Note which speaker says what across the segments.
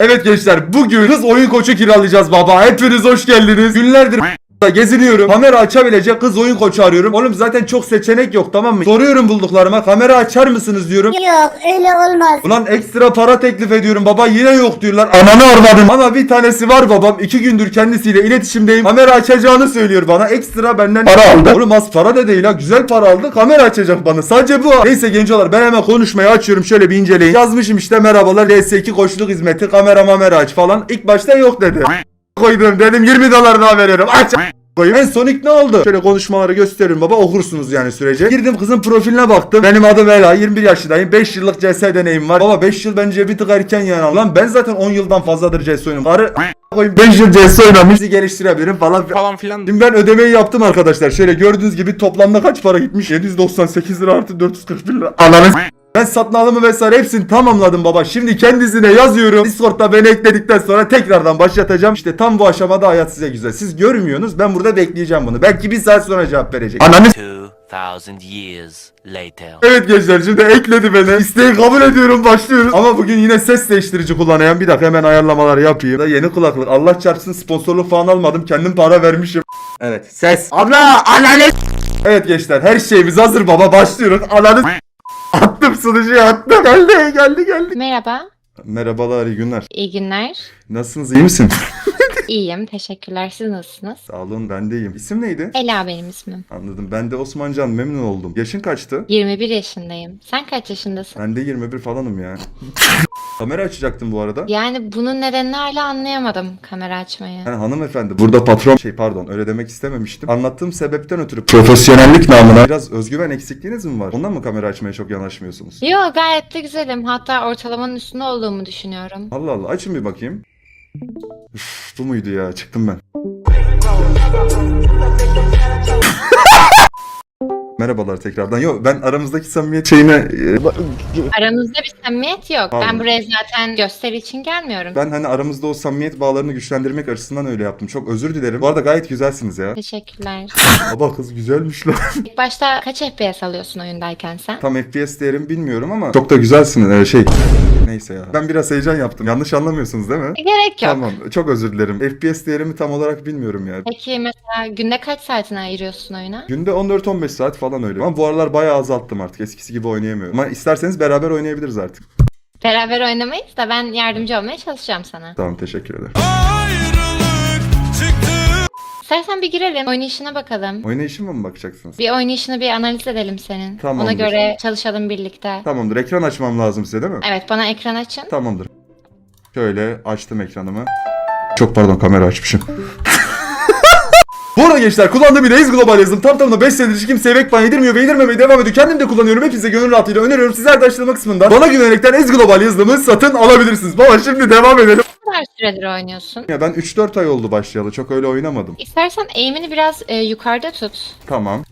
Speaker 1: Evet gençler bugün kız oyun koçu kiralayacağız baba. Hepiniz hoş geldiniz. Günlerdir geziniyorum. Kamera açabilecek kız oyun koçu arıyorum. Oğlum zaten çok seçenek yok tamam mı? Soruyorum bulduklarıma. Kamera açar mısınız diyorum.
Speaker 2: Yok öyle olmaz.
Speaker 1: Ulan ekstra para teklif ediyorum baba yine yok diyorlar. Ananı arvadım. Ama bir tanesi var babam. iki gündür kendisiyle iletişimdeyim. Kamera açacağını söylüyor bana. Ekstra benden para aldı. Oğlum az para da değil ha. Güzel para aldı. Kamera açacak bana. Sadece bu. Neyse gencolar ben hemen konuşmayı açıyorum. Şöyle bir inceleyin. Yazmışım işte merhabalar. DS2 koçluk hizmeti. Kamera mamera aç falan. İlk başta yok dedi. Koydum dedim 20 dolar daha veriyorum. Aç koyayım. En son ilk ne oldu? Şöyle konuşmaları gösteriyorum baba okursunuz yani sürece. Girdim kızın profiline baktım. Benim adım Ela 21 yaşındayım. 5 yıllık CS deneyim var. Baba 5 yıl bence bir tık erken yani. Lan ben zaten 10 yıldan fazladır CS oynuyorum. Karı koyayım 5 yıl CS oynamış. Geliştirebilirim falan.
Speaker 3: falan filan.
Speaker 1: Şimdi ben ödemeyi yaptım arkadaşlar. Şöyle gördüğünüz gibi toplamda kaç para gitmiş? 798 lira artı 441 lira. Ananı ben satın alımı vesaire hepsini tamamladım baba. Şimdi kendisine yazıyorum. Discord'da beni ekledikten sonra tekrardan başlatacağım. İşte tam bu aşamada hayat size güzel. Siz görmüyorsunuz. Ben burada bekleyeceğim bunu. Belki bir saat sonra cevap verecek. Ananı s-
Speaker 4: 2000 years later.
Speaker 1: Evet gençler şimdi ekledi beni. İsteği kabul ediyorum başlıyoruz. Ama bugün yine ses değiştirici kullanayan bir dakika hemen ayarlamaları yapayım. Da yeni kulaklık. Allah çarpsın sponsorluk falan almadım. Kendim para vermişim. Evet ses. Abla ananı Evet gençler her şeyimiz hazır baba başlıyoruz. Ananı s- attım sunucuya attım. Geldi geldi geldi.
Speaker 5: Merhaba,
Speaker 1: Merhabalar iyi günler.
Speaker 5: iyi günler.
Speaker 1: Nasılsınız iyi misin?
Speaker 5: İyiyim, teşekkürler. Siz nasılsınız?
Speaker 1: Sağ olun ben de iyiyim. İsim neydi?
Speaker 5: Ela benim ismim.
Speaker 1: Anladım. Ben de Osmancan memnun oldum. Yaşın kaçtı?
Speaker 5: 21 yaşındayım. Sen kaç yaşındasın?
Speaker 1: Ben de 21 falanım ya. Kamera açacaktım bu arada.
Speaker 5: Yani bunun nedenini hala anlayamadım kamera açmayı.
Speaker 1: Yani hanımefendi burada patron şey pardon öyle demek istememiştim. Anlattığım sebepten ötürü profesyonellik namına biraz özgüven eksikliğiniz mi var? Ondan mı kamera açmaya çok yanaşmıyorsunuz?
Speaker 5: Yo gayet de güzelim. Hatta ortalamanın üstünde olduğumu düşünüyorum.
Speaker 1: Allah Allah açın bir bakayım. Üf, bu muydu ya çıktım ben. Merhabalar tekrardan. Yok ben aramızdaki samimiyet şeyine e,
Speaker 5: Aramızda bir samimiyet yok.
Speaker 1: Pardon.
Speaker 5: Ben buraya zaten gösteri için gelmiyorum.
Speaker 1: ben hani aramızda o samimiyet bağlarını güçlendirmek açısından öyle yaptım. Çok özür dilerim. Bu arada gayet güzelsiniz ya.
Speaker 5: Teşekkürler.
Speaker 1: Baba kız güzelmiş lan.
Speaker 5: İlk başta kaç FPS alıyorsun oyundayken sen?
Speaker 1: Tam FPS değerim bilmiyorum ama çok da güzelsiniz. Ee, şey neyse ya. Ben biraz heyecan yaptım. Yanlış anlamıyorsunuz değil mi?
Speaker 5: Gerek yok.
Speaker 1: Tamam. Çok özür dilerim. FPS değerimi tam olarak bilmiyorum ya.
Speaker 5: Peki mesela günde kaç saatini ayırıyorsun oyuna?
Speaker 1: Günde 14-15 saat falan öyle. Ama bu aralar bayağı azalttım artık. Eskisi gibi oynayamıyorum. Ama isterseniz beraber oynayabiliriz artık.
Speaker 5: Beraber oynamayız da ben yardımcı olmaya çalışacağım sana.
Speaker 1: Tamam teşekkür ederim.
Speaker 5: İstersen bir girelim, oynayışına bakalım.
Speaker 1: Oynayışıma mı bakacaksınız?
Speaker 5: Bir oynayışını bir analiz edelim senin.
Speaker 1: Tamamdır.
Speaker 5: Ona göre çalışalım birlikte.
Speaker 1: Tamamdır. Ekran açmam lazım size değil mi?
Speaker 5: Evet bana ekran açın.
Speaker 1: Tamamdır. Şöyle açtım ekranımı. Çok pardon kamera açmışım. Bu arada gençler kullandığım bir Reis Global yazılım tam tamına 5 senedir hiç kimseye backban yedirmiyor ve yedirmemeye devam ediyor. Kendim de kullanıyorum. Hepinize gönül rahatlığıyla öneriyorum. Sizler de açıklama kısmından bana güvenerekten Ez Global yazılımı satın alabilirsiniz. Baba şimdi devam edelim.
Speaker 5: Kadar süredir oynuyorsun?
Speaker 1: Ya ben 3-4 ay oldu başlayalı. Çok öyle oynamadım.
Speaker 5: İstersen eğimini biraz e, yukarıda tut.
Speaker 1: Tamam.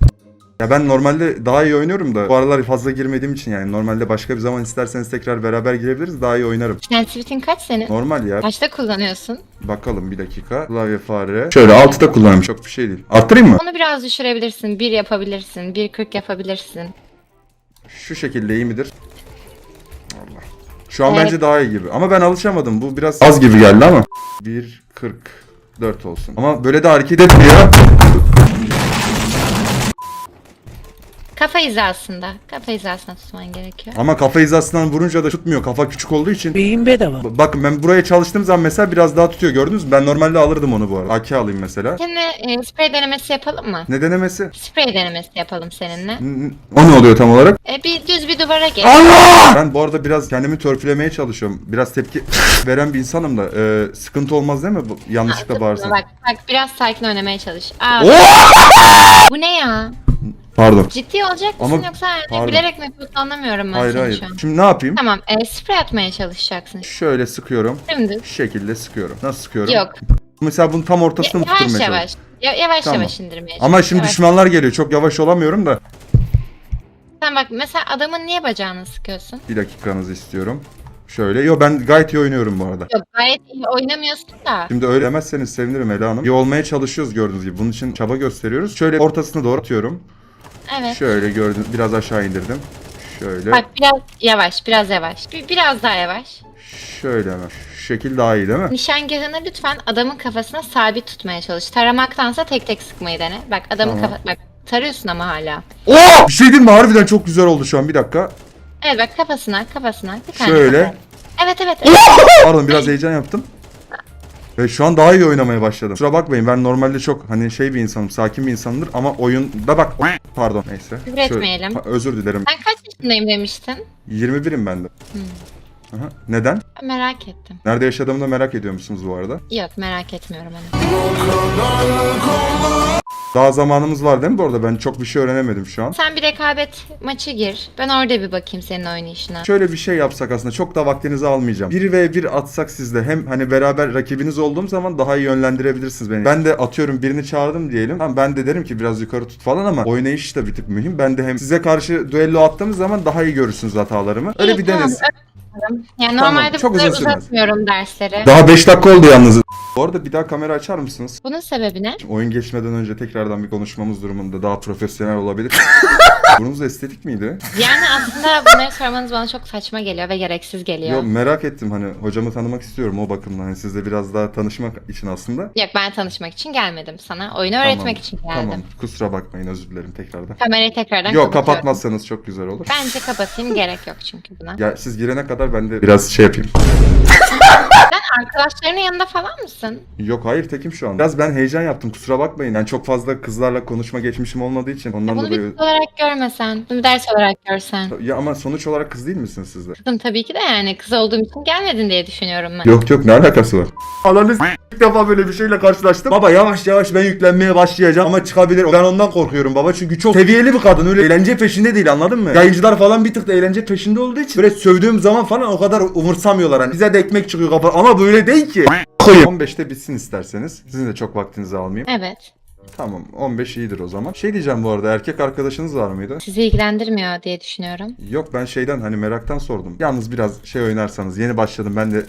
Speaker 1: Ya ben normalde daha iyi oynuyorum da bu aralar fazla girmediğim için yani normalde başka bir zaman isterseniz tekrar beraber girebiliriz daha iyi oynarım.
Speaker 5: Sensitivity'in kaç senin?
Speaker 1: Normal ya.
Speaker 5: Kaçta kullanıyorsun?
Speaker 1: Bakalım bir dakika. Klavye fare. Şöyle 6'da kullanıyorum. Çok bir şey değil. Arttırayım mı?
Speaker 5: Onu biraz düşürebilirsin. 1 yapabilirsin. 1.40 yapabilirsin.
Speaker 1: Şu şekilde iyi midir? Allah. Şu an
Speaker 5: Evet.
Speaker 1: bence daha iyi gibi. Ama ben alışamadım. Bu biraz az gibi geldi ama. 1.44 olsun. Ama böyle de hareket etmiyor.
Speaker 5: Kafa hizasında. Kafa hizasına tutman gerekiyor.
Speaker 1: Ama kafa hizasından vurunca da tutmuyor. Kafa küçük olduğu için.
Speaker 3: Beyin bedava.
Speaker 1: B- Bakın ben buraya çalıştığım zaman mesela biraz daha tutuyor. Gördünüz mü? Ben normalde alırdım onu bu arada. AK alayım mesela.
Speaker 5: Şimdi e, sprey denemesi yapalım mı?
Speaker 1: Ne denemesi?
Speaker 5: Sprey denemesi yapalım seninle.
Speaker 1: N- n- O ne oluyor tam olarak?
Speaker 5: E, bir düz bir duvara geç.
Speaker 1: Ben bu arada biraz kendimi törpülemeye çalışıyorum. Biraz tepki veren bir insanım da. Ee, sıkıntı olmaz değil mi? Bu, yanlışlıkla bağırsam.
Speaker 5: Bak bak biraz sakin oynamaya çalış. Aa, bu ne ya?
Speaker 1: Pardon.
Speaker 5: Ciddi olacak
Speaker 1: Ama-
Speaker 5: mısın yoksa yani
Speaker 1: pardon.
Speaker 5: bilerek mi yapıyorsun anlamıyorum ben
Speaker 1: Hayır
Speaker 5: seni
Speaker 1: hayır.
Speaker 5: şu an.
Speaker 1: Şimdi ne yapayım?
Speaker 5: Tamam e, sprey atmaya çalışacaksın.
Speaker 1: Şöyle sıkıyorum.
Speaker 5: Şimdi
Speaker 1: Şu şekilde sıkıyorum. Nasıl sıkıyorum?
Speaker 5: yok.
Speaker 1: Mesela bunun tam ortasını mı
Speaker 5: yavaş
Speaker 1: tutturmaya
Speaker 5: yavaş. Ya- yavaş
Speaker 1: Tamam.
Speaker 5: yavaş indirmeye
Speaker 1: Ama
Speaker 5: çalış,
Speaker 1: şimdi
Speaker 5: yavaş.
Speaker 1: düşmanlar geliyor. Çok yavaş olamıyorum da.
Speaker 5: Sen bak mesela adamın niye bacağını sıkıyorsun?
Speaker 1: Bir dakikanızı istiyorum. Şöyle. Yo ben gayet iyi oynuyorum bu arada.
Speaker 5: Yok gayet iyi oynamıyorsun da.
Speaker 1: Şimdi öyle demezseniz sevinirim Ela Hanım. İyi olmaya çalışıyoruz gördüğünüz gibi. Bunun için çaba gösteriyoruz. Şöyle ortasını doğru atıyorum.
Speaker 5: Evet.
Speaker 1: Şöyle gördüğünüz biraz aşağı indirdim. Şöyle.
Speaker 5: Bak biraz yavaş biraz yavaş. Bir, biraz daha yavaş.
Speaker 1: Şöyle hemen. Şu şekil daha iyi değil mi?
Speaker 5: Nişangahını lütfen adamın kafasına sabit tutmaya çalış. Taramaktansa tek tek sıkmayı dene. Bak adamın
Speaker 1: Tamam.
Speaker 5: kafa... Bak tarıyorsun ama hala.
Speaker 1: Oo! Bir şey diyeyim mi? Harbiden çok güzel oldu şu an. Bir dakika.
Speaker 5: Evet bak kafasına kafasına. Bir tane
Speaker 1: Şöyle.
Speaker 5: kafa. Evet evet. evet.
Speaker 1: Pardon biraz heyecan yaptım. Ve şu an daha iyi oynamaya başladım. Kusura bakmayın ben normalde çok hani şey bir insanım, sakin bir insanımdır ama oyunda bak pardon neyse.
Speaker 5: Küfür
Speaker 1: Şöyle-
Speaker 5: etmeyelim.
Speaker 1: Ha, özür dilerim.
Speaker 5: Sen kaç yaşındayım demiştin?
Speaker 1: 21'im ben de.
Speaker 5: Hmm.
Speaker 1: Aha. Neden?
Speaker 5: Merak ettim.
Speaker 1: Nerede yaşadığımı da merak ediyor musunuz bu arada?
Speaker 5: Yok merak etmiyorum hani.
Speaker 1: Daha zamanımız var değil mi bu arada? Ben çok bir şey öğrenemedim şu an.
Speaker 5: Sen bir rekabet maçı gir. Ben orada bir bakayım senin oynayışına.
Speaker 1: Şöyle bir şey yapsak aslında çok da vaktinizi almayacağım. 1 ve 1 atsak sizde hem hani beraber rakibiniz olduğum zaman daha iyi yönlendirebilirsiniz beni. Ben de atıyorum birini çağırdım diyelim. Tamam ben de derim ki biraz yukarı tut falan ama oynayış da bir tık mühim. Ben de hem size karşı düello attığımız zaman daha iyi görürsünüz hatalarımı. Öyle
Speaker 5: İyi,
Speaker 1: bir
Speaker 5: tamam,
Speaker 1: deniz.
Speaker 5: Yani
Speaker 1: Tamam,
Speaker 5: normalde
Speaker 1: çok
Speaker 5: bu kadar
Speaker 1: uzun sürmez.
Speaker 5: uzatmıyorum dersleri.
Speaker 1: Daha 5 dakika oldu yalnız. Bu arada bir daha kamera açar mısınız?
Speaker 5: Bunun sebebi ne?
Speaker 1: Oyun geçmeden önce tekrardan bir konuşmamız durumunda daha profesyonel olabilir. Burnunuz estetik miydi?
Speaker 5: Yani aslında bunları sormanız bana çok saçma geliyor ve gereksiz geliyor.
Speaker 1: Yok merak ettim hani hocamı tanımak istiyorum o bakımdan. Hani sizle biraz daha tanışmak için aslında.
Speaker 5: Yok ben tanışmak için gelmedim sana. Oyunu öğretmek
Speaker 1: Tamam,
Speaker 5: için geldim.
Speaker 1: Tamam kusura bakmayın özür dilerim tekrardan.
Speaker 5: Kamerayı tekrardan
Speaker 1: Yok
Speaker 5: kapatıyorum.
Speaker 1: kapatmazsanız çok güzel olur.
Speaker 5: Bence kapatayım gerek yok çünkü buna.
Speaker 1: Ya siz girene kadar ben de biraz şey yapayım.
Speaker 5: Arkadaşlarının yanında falan mısın?
Speaker 1: Yok hayır tekim şu an. Biraz ben heyecan yaptım kusura bakmayın. Yani çok fazla kızlarla konuşma geçmişim olmadığı için ondan
Speaker 5: Bunu bir
Speaker 1: dolayı.
Speaker 5: kız olarak görmesen, bunu bir ders olarak görsen.
Speaker 1: Ya ama sonuç olarak kız değil misiniz siz de?
Speaker 5: Kızım tabii ki de yani kız olduğum için gelmedin diye düşünüyorum ben.
Speaker 1: Yok yok ne alakası var? Ananı s- ilk defa böyle bir şeyle karşılaştım. Baba yavaş yavaş ben yüklenmeye başlayacağım ama çıkabilir. Ben ondan korkuyorum baba çünkü çok seviyeli bir kadın öyle eğlence peşinde değil anladın mı? Yayıncılar falan bir tık da eğlence peşinde olduğu için böyle sövdüğüm zaman falan o kadar umursamıyorlar hani. Bize de ekmek çıkıyor kafa ama böyle değil ki. Koyayım. 15'te bitsin isterseniz. Sizin de çok vaktinizi almayayım.
Speaker 5: Evet.
Speaker 1: Tamam 15 iyidir o zaman. Şey diyeceğim bu arada erkek arkadaşınız var mıydı?
Speaker 5: Sizi ilgilendirmiyor diye düşünüyorum.
Speaker 1: Yok ben şeyden hani meraktan sordum. Yalnız biraz şey oynarsanız yeni başladım ben de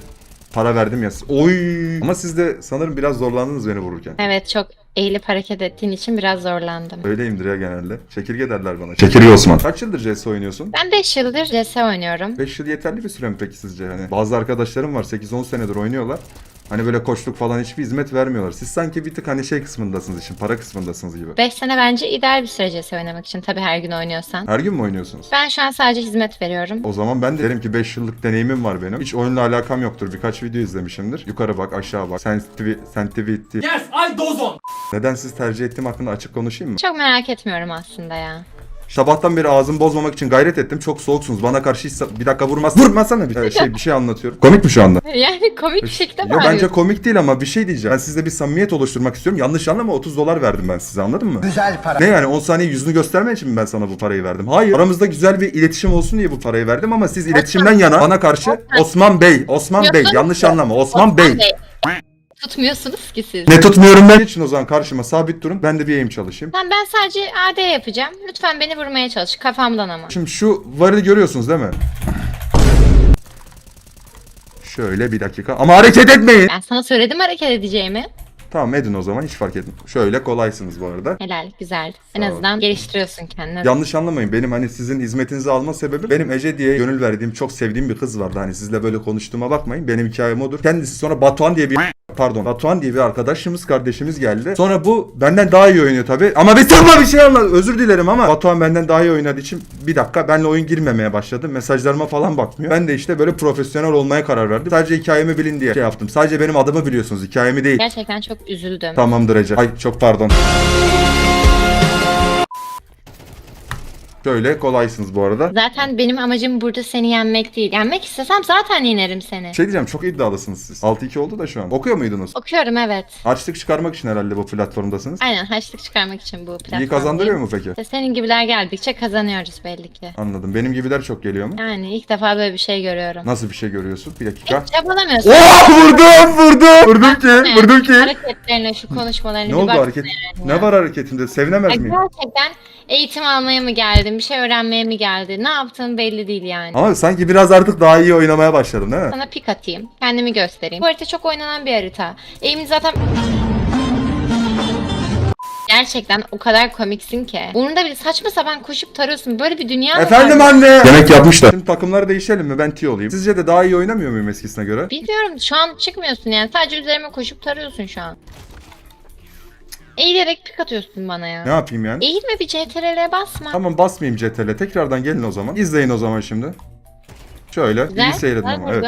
Speaker 1: para verdim ya. Oy. Ama siz de sanırım biraz zorlandınız beni vururken.
Speaker 5: Evet çok eğilip hareket ettiğin için biraz zorlandım.
Speaker 1: Öyleyimdir ya genelde. Çekirge derler bana. Çekirge Osman. Kaç yıldır CS oynuyorsun?
Speaker 5: Ben 5 yıldır CS oynuyorum.
Speaker 1: 5 yıl yeterli bir süre mi peki sizce? Hani bazı arkadaşlarım var 8-10 senedir oynuyorlar. Hani böyle koçluk falan hiçbir hizmet vermiyorlar. Siz sanki bir tık hani şey kısmındasınız için, para kısmındasınız gibi.
Speaker 5: 5 sene bence ideal bir süre CS oynamak için. Tabii her gün oynuyorsan.
Speaker 1: Her gün mü oynuyorsunuz?
Speaker 5: Ben şu an sadece hizmet veriyorum.
Speaker 1: O zaman ben de derim ki 5 yıllık deneyimim var benim. Hiç oyunla alakam yoktur. Birkaç video izlemişimdir. Yukarı bak, aşağı bak. Sensitivity, sensitivity.
Speaker 2: Yes, I dozon.
Speaker 1: Neden siz tercih ettiğim hakkında açık konuşayım mı?
Speaker 5: Çok merak etmiyorum aslında ya.
Speaker 1: Sabahtan beri ağzımı bozmamak için gayret ettim. Çok soğuksunuz. Bana karşı hiç bir dakika vurmaz. Vurmasana bir şey bir şey anlatıyorum. Komik mi şu anda?
Speaker 5: Yani komik bir şekilde
Speaker 1: Yo
Speaker 5: bağırıyorsun.
Speaker 1: bence komik değil ama bir şey diyeceğim. Ben sizle bir samimiyet oluşturmak istiyorum. Yanlış anlama 30 dolar verdim ben size anladın mı?
Speaker 3: Güzel para.
Speaker 1: Ne yani 10 saniye yüzünü göstermek için mi ben sana bu parayı verdim? Hayır. Aramızda güzel bir iletişim olsun diye bu parayı verdim ama siz iletişimden yana bana karşı Osman Bey, Osman Bey yanlış anlama Osman Bey.
Speaker 5: Tutmuyorsunuz ki siz.
Speaker 1: Ne tutmuyorum ben? için o zaman karşıma sabit durun. Ben de bir aim çalışayım.
Speaker 5: Ben, ben sadece AD yapacağım. Lütfen beni vurmaya çalış. Kafamdan ama.
Speaker 1: Şimdi şu varı görüyorsunuz değil mi? Şöyle bir dakika. Ama hareket etmeyin.
Speaker 5: Ben sana söyledim hareket edeceğimi.
Speaker 1: Tamam edin o zaman hiç fark etmiyor. Şöyle kolaysınız bu arada.
Speaker 5: Helal, güzel. En
Speaker 1: Sağ
Speaker 5: azından geliştiriyorsun kendini.
Speaker 1: Yanlış anlamayın. Benim hani sizin hizmetinizi alma sebebim benim Ece diye gönül verdiğim çok sevdiğim bir kız vardı. Hani sizle böyle konuştuğuma bakmayın. Benim hikayem odur. Kendisi sonra Batuhan diye bir pardon Batuhan diye bir arkadaşımız kardeşimiz geldi. Sonra bu benden daha iyi oynuyor tabi. Ama bir sıkma bir şey anla. Özür dilerim ama Batuhan benden daha iyi oynadığı için bir dakika benle oyun girmemeye başladı. Mesajlarıma falan bakmıyor. Ben de işte böyle profesyonel olmaya karar verdim. Sadece hikayemi bilin diye şey yaptım. Sadece benim adımı biliyorsunuz. Hikayemi değil.
Speaker 5: Gerçekten çok üzüldüm.
Speaker 1: Tamamdır Ece. Ay çok pardon. Şöyle kolaysınız bu arada.
Speaker 5: Zaten benim amacım burada seni yenmek değil. Yenmek istesem zaten yenerim seni.
Speaker 1: Şey diyeceğim çok iddialısınız siz. 6-2 oldu da şu an. Okuyor muydunuz?
Speaker 5: Okuyorum evet.
Speaker 1: Harçlık çıkarmak için herhalde bu platformdasınız.
Speaker 5: Aynen haçlık çıkarmak için bu platform.
Speaker 1: İyi kazandırıyor mu peki?
Speaker 5: İşte senin gibiler geldikçe kazanıyoruz belli ki.
Speaker 1: Anladım. Benim gibiler çok geliyor mu?
Speaker 5: Yani ilk defa böyle bir şey görüyorum.
Speaker 1: Nasıl bir şey görüyorsun? Bir dakika.
Speaker 5: Hiç çabalamıyorsun.
Speaker 1: Oh vurdum vurdum. Vurdum ki vurdum ki.
Speaker 5: Hareketlerine, şu konuşmalarına
Speaker 1: Ne
Speaker 5: bir
Speaker 1: oldu hareket? Ne var hareketimde? Sevinemez
Speaker 5: Ay,
Speaker 1: miyim?
Speaker 5: Gerçekten eğitim almaya mı geldin, bir şey öğrenmeye mi geldin, ne yaptığın belli değil yani.
Speaker 1: Ama sanki biraz artık daha iyi oynamaya başladım değil mi?
Speaker 5: Sana pik atayım, kendimi göstereyim. Bu harita çok oynanan bir harita. Eğimin zaten... gerçekten o kadar komiksin ki. Umurunda bile saçma sapan koşup tarıyorsun. Böyle bir dünya mı
Speaker 1: Efendim
Speaker 5: var?
Speaker 1: anne. Yemek yapmışlar. Şimdi takımları değişelim mi? Ben T olayım. Sizce de daha iyi oynamıyor muyum eskisine göre?
Speaker 5: Bilmiyorum şu an çıkmıyorsun yani. Sadece üzerime koşup tarıyorsun şu an. Eğilerek pik atıyorsun bana ya.
Speaker 1: Ne yapayım yani?
Speaker 5: Eğilme bir CTRL'e basma.
Speaker 1: Tamam basmayayım CTRL. Tekrardan gelin o zaman. İzleyin o zaman şimdi. Şöyle.
Speaker 5: Güzel,
Speaker 1: iyi seyredin
Speaker 5: güzel
Speaker 1: ama. Evet.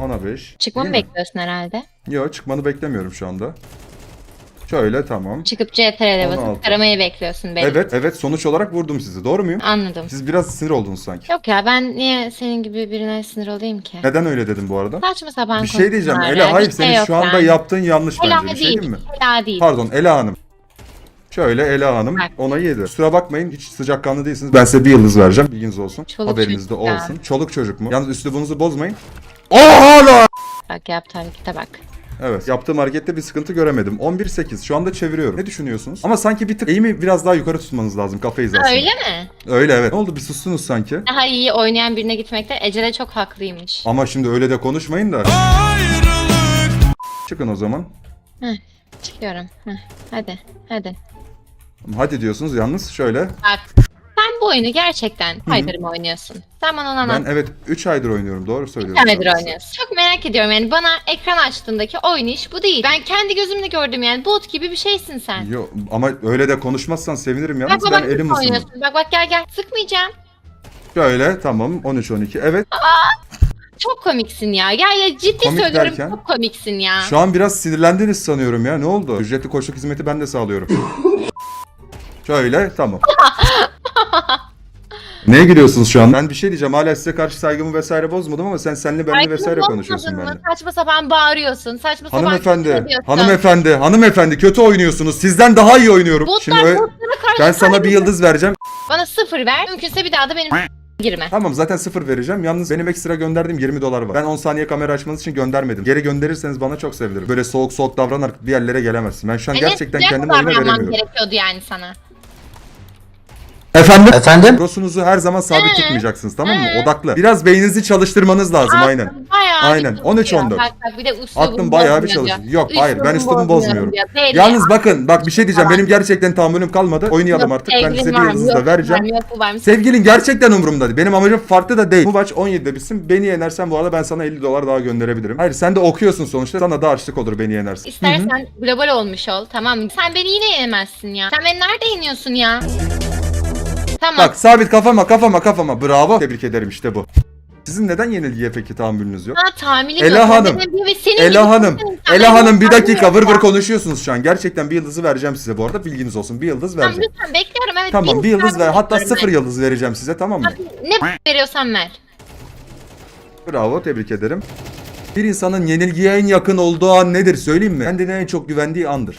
Speaker 1: Ona 5.
Speaker 5: Çıkmamı bekliyorsun herhalde.
Speaker 1: Yok çıkmanı beklemiyorum şu anda. Şöyle tamam.
Speaker 5: Çıkıp CTRL'e
Speaker 1: 16.
Speaker 5: basıp taramayı bekliyorsun belki.
Speaker 1: Evet evet sonuç olarak vurdum sizi. Doğru muyum?
Speaker 5: Anladım.
Speaker 1: Siz biraz sinir oldunuz sanki.
Speaker 5: Yok ya ben niye senin gibi birine sinir olayım ki?
Speaker 1: Neden öyle dedim bu arada?
Speaker 5: Saçma sapan
Speaker 1: Bir şey diyeceğim.
Speaker 5: konuşmalar
Speaker 1: Ela hayır
Speaker 5: bir şey
Speaker 1: senin
Speaker 5: yok
Speaker 1: şu anda
Speaker 5: yani.
Speaker 1: yaptığın yanlış
Speaker 5: Ela
Speaker 1: bence. Bir şey
Speaker 5: değil.
Speaker 1: mi?
Speaker 5: Ela değil.
Speaker 1: Pardon Ela Hanım. Şöyle Ela Hanım
Speaker 5: Bak.
Speaker 1: ona yedi. Kusura bakmayın hiç sıcakkanlı değilsiniz. Ben size bir yıldız vereceğim. Bilginiz olsun.
Speaker 5: Çoluk
Speaker 1: Haberiniz de
Speaker 5: çocuk ya.
Speaker 1: olsun. Çoluk çocuk mu? Yalnız üslubunuzu bozmayın. Aa hala!
Speaker 5: Bak yaptı harekete bak.
Speaker 1: Evet. Yaptığım harekette bir sıkıntı göremedim. 11-8. Şu anda çeviriyorum. Ne düşünüyorsunuz? Ama sanki bir tık eğimi biraz daha yukarı tutmanız lazım kafa hizasını.
Speaker 5: Öyle mi?
Speaker 1: Öyle evet. Ne oldu bir sustunuz sanki.
Speaker 5: Daha iyi oynayan birine gitmekte Ecele çok haklıymış.
Speaker 1: Ama şimdi öyle de konuşmayın da. Çıkın o zaman.
Speaker 5: Çıkıyorum. Heh, hadi hadi.
Speaker 1: Hadi diyorsunuz yalnız şöyle.
Speaker 5: Bak sen bu oyunu gerçekten Fighter mı oynuyorsun? Sen bana onu anlat.
Speaker 1: Ben evet 3 aydır oynuyorum. Doğru söylüyorum.
Speaker 5: Bir senedir oynuyorsun. Çok merak ediyorum yani bana ekran açtığındaki oynayış bu değil. Ben kendi gözümle gördüm yani bot gibi bir şeysin sen.
Speaker 1: Yo, ama öyle de konuşmazsan sevinirim yalnız
Speaker 5: bak
Speaker 1: ben
Speaker 5: bak
Speaker 1: elim ısındı.
Speaker 5: oynuyorsun. Bak bak gel gel sıkmayacağım.
Speaker 1: Şöyle tamam 13-12 evet
Speaker 5: Çok komiksin ya. Gel ya ciddi
Speaker 1: Komik
Speaker 5: söylüyorum
Speaker 1: derken?
Speaker 5: çok komiksin ya.
Speaker 1: şu an biraz sinirlendiniz sanıyorum ya ne oldu? Ücretli koçluk hizmeti ben de sağlıyorum. Şöyle tamam. Neye gülüyorsunuz şu an? Ben bir şey diyeceğim. Hala size karşı saygımı vesaire bozmadım ama sen senli benli
Speaker 5: Ay,
Speaker 1: vesaire konuşuyorsun
Speaker 5: mı?
Speaker 1: benimle.
Speaker 5: Saçma sapan bağırıyorsun. Saçma sapan
Speaker 1: Hanımefendi,
Speaker 5: küfür ediyorsun.
Speaker 1: hanımefendi, hanımefendi kötü oynuyorsunuz. Sizden daha iyi oynuyorum.
Speaker 5: Botlar
Speaker 1: Şimdi ö-
Speaker 5: botlara karşı
Speaker 1: ben sana bir yıldız vereceğim.
Speaker 5: Bana sıfır ver. Mümkünse bir daha da benim girme.
Speaker 1: Tamam zaten sıfır vereceğim. Yalnız benim ekstra gönderdiğim 20 dolar var. Ben 10 saniye kamera açmanız için göndermedim. Geri gönderirseniz bana çok sevinirim. Böyle soğuk soğuk davranarak bir yerlere gelemezsin. Ben şu an
Speaker 5: E,
Speaker 1: gerçekten kendimi
Speaker 5: ne
Speaker 1: oyuna
Speaker 5: davranmam
Speaker 1: veremiyorum.
Speaker 5: gerekiyordu yani sana.
Speaker 1: Efendim?
Speaker 2: Efendim?
Speaker 1: Prosunuzu her zaman sabit
Speaker 5: Ee?
Speaker 1: tutmayacaksınız tamam mı?
Speaker 5: Ee?
Speaker 1: Odaklı. Biraz beyninizi çalıştırmanız lazım aynen.
Speaker 5: Aklım bayağı
Speaker 1: Aynen,
Speaker 5: bir
Speaker 1: 13-14.
Speaker 5: çalışıyor. Bak bak bir de
Speaker 1: Aklım bayağı bir
Speaker 5: bozmuyor.
Speaker 1: Yok hayır ben üslubumu bozmuyorum.
Speaker 5: diyor. Belli.
Speaker 1: Yalnız bakın bak bir şey diyeceğim.
Speaker 5: Tamam.
Speaker 1: Benim gerçekten tahammülüm kalmadı. Oynayalım
Speaker 5: Yok,
Speaker 1: artık. Ben
Speaker 5: sevgilin
Speaker 1: size bir
Speaker 5: var mı? Yok,
Speaker 1: da vereceğim.
Speaker 5: var mı? Yok, bu var mı?
Speaker 1: Sevgilin gerçekten umurumda değil. Benim amacım farklı da değil. Bu maç 17'de bitsin. Beni yenersen bu arada ben sana 50 dolar daha gönderebilirim. Hayır sen de okuyorsun sonuçta. Sana da harçlık olur beni yenersin.
Speaker 5: İstersen global olmuş ol tamam mı? Sen beni yine yenemezsin ya. Sen beni nerede yeniyorsun ya? Tamam.
Speaker 1: Bak sabit kafama kafama kafama. Bravo. Tebrik ederim işte bu. Sizin neden yenilgiye peki tahammülünüz yok?
Speaker 5: Ha tahammülüm
Speaker 1: Ela
Speaker 5: yok.
Speaker 1: Hanım, Ela Hanım, Ela Hanım bir dakika vır vır konuşuyorsunuz şu an. Gerçekten bir yıldızı vereceğim size bu arada. Bilginiz olsun. Bir yıldız
Speaker 5: Tamam
Speaker 1: vereceğim.
Speaker 5: lütfen bekliyorum evet.
Speaker 1: Tamam bir yıldız ver. Hatta sıfır yıldız vereceğim size tamam mı?
Speaker 5: Ne veriyorsan ver.
Speaker 1: Bravo tebrik ederim. Bir insanın yenilgiye en yakın olduğu an nedir söyleyeyim mi? Kendine en çok güvendiği andır.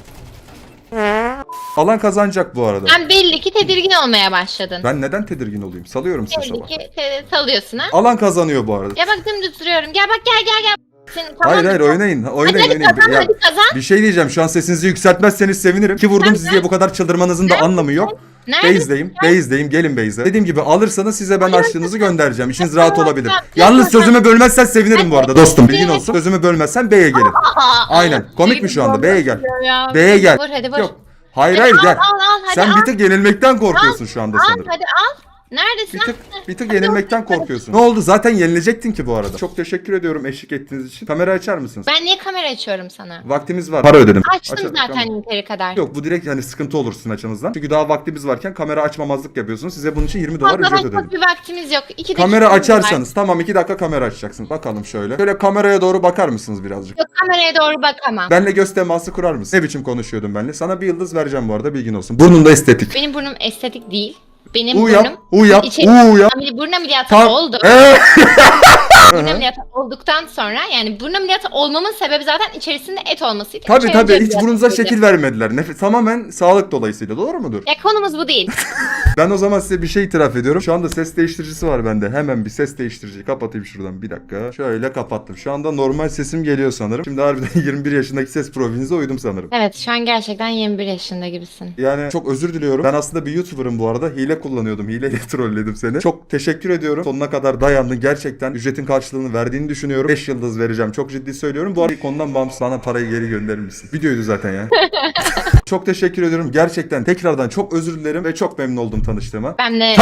Speaker 1: Alan kazanacak bu arada.
Speaker 5: Sen belli ki tedirgin olmaya başladın.
Speaker 1: Ben neden tedirgin olayım? Salıyorum size
Speaker 5: belli
Speaker 1: sabah.
Speaker 5: ki te- salıyorsun ha.
Speaker 1: Alan kazanıyor bu arada.
Speaker 5: Ya bak dümdüz duruyorum. Gel bak gel gel gel. Senin, tamam
Speaker 1: Hayır hayır oynayın. Oynayın
Speaker 5: hadi
Speaker 1: oynayın.
Speaker 5: kazan hadi kazan.
Speaker 1: bir şey diyeceğim. Şu an sesinizi yükseltmezseniz sevinirim. Ki vurdum sizi diye bu kadar çıldırmanızın da anlamı yok.
Speaker 5: Nerede?
Speaker 1: Base'deyim. Base'deyim. Gelin base'e. Dediğim gibi alırsanız size ben açtığınızı göndereceğim. İşiniz
Speaker 5: Tamam,
Speaker 1: rahat olabilir.
Speaker 5: tamam.
Speaker 1: Yalnız sözümü bölmezsen sevinirim bu arada dostum. Bilgin olsun. Sözümü bölmezsen B'ye gelin. Aynen. Komik mi şu anda? B'ye gel.
Speaker 5: Ya.
Speaker 1: B'ye gel.
Speaker 5: Vur hadi vur.
Speaker 1: Yok. Hayır hayır
Speaker 5: al,
Speaker 1: gel.
Speaker 5: Al al hadi
Speaker 1: Sen
Speaker 5: al.
Speaker 1: bir tık yenilmekten korkuyorsun şu anda
Speaker 5: Al
Speaker 1: sanırım.
Speaker 5: hadi al. Neredesin?
Speaker 1: Bir tık, bir tık yenilmekten korkuyorsun. Ne oldu? Zaten yenilecektin ki bu arada. Çok teşekkür ediyorum eşlik ettiğiniz için. Kamera açar mısınız?
Speaker 5: Ben niye kamera açıyorum sana?
Speaker 1: Vaktimiz var. Para ödedim.
Speaker 5: Açtım
Speaker 1: Açarım,
Speaker 5: zaten
Speaker 1: tamam.
Speaker 5: yeteri kadar.
Speaker 1: Yok bu direkt hani sıkıntı olur sizin açınızdan. Çünkü daha vaktimiz varken kamera açmamazlık yapıyorsunuz. Size bunun için 20 dolar
Speaker 5: Fazla
Speaker 1: ücret
Speaker 5: çok
Speaker 1: ödedim.
Speaker 5: bir vaktimiz yok. İki
Speaker 1: Kamera
Speaker 5: dakikamız var.
Speaker 1: açarsanız tamam 2 dakika kamera açacaksınız. Bakalım şöyle. Şöyle kameraya doğru bakar mısınız birazcık?
Speaker 5: Yok kameraya doğru bakamam.
Speaker 1: Benle göz teması kurar mısın? Ne biçim konuşuyordum benle? Sana bir yıldız vereceğim bu arada bilgin olsun. Burnunda estetik.
Speaker 5: Benim burnum estetik değil. Benim
Speaker 1: U yap,
Speaker 5: burnum
Speaker 1: U yap,
Speaker 5: içeri-
Speaker 1: U yap.
Speaker 5: Ameli burun ameliyatı
Speaker 1: Tam.
Speaker 5: oldu. Burun ameliyatı olduktan sonra yani burun ameliyatı olmamın sebebi zaten içerisinde et olmasıydı.
Speaker 1: Tabii
Speaker 5: İçeri
Speaker 1: tabii hiç burnunuza şekil vermediler. Nefes tamamen sağlık dolayısıyla doğru mudur?
Speaker 5: Ya konumuz bu değil.
Speaker 1: Ben o zaman size bir şey itiraf ediyorum. Şu anda ses değiştiricisi var bende. Hemen bir ses değiştiriciyi kapatayım şuradan bir dakika. Şöyle kapattım. Şu anda normal sesim geliyor sanırım. Şimdi harbiden 21 yaşındaki ses profilinize uydum sanırım.
Speaker 5: evet şu an gerçekten 21 yaşında gibisin.
Speaker 1: Yani çok özür diliyorum. Ben aslında bir YouTuber'ım bu arada. Hile kullanıyordum. Hileyle trolledim seni. Çok teşekkür ediyorum. Sonuna kadar dayandın. Gerçekten ücretin karşılığını verdiğini düşünüyorum. 5 yıldız vereceğim. Çok ciddi söylüyorum. Bu arada konudan bağımsız bana parayı geri gönderir misin? Videoydu zaten ya. Çok teşekkür ediyorum. Gerçekten tekrardan çok özür dilerim ve çok memnun oldum tanıştığıma.
Speaker 5: Ben de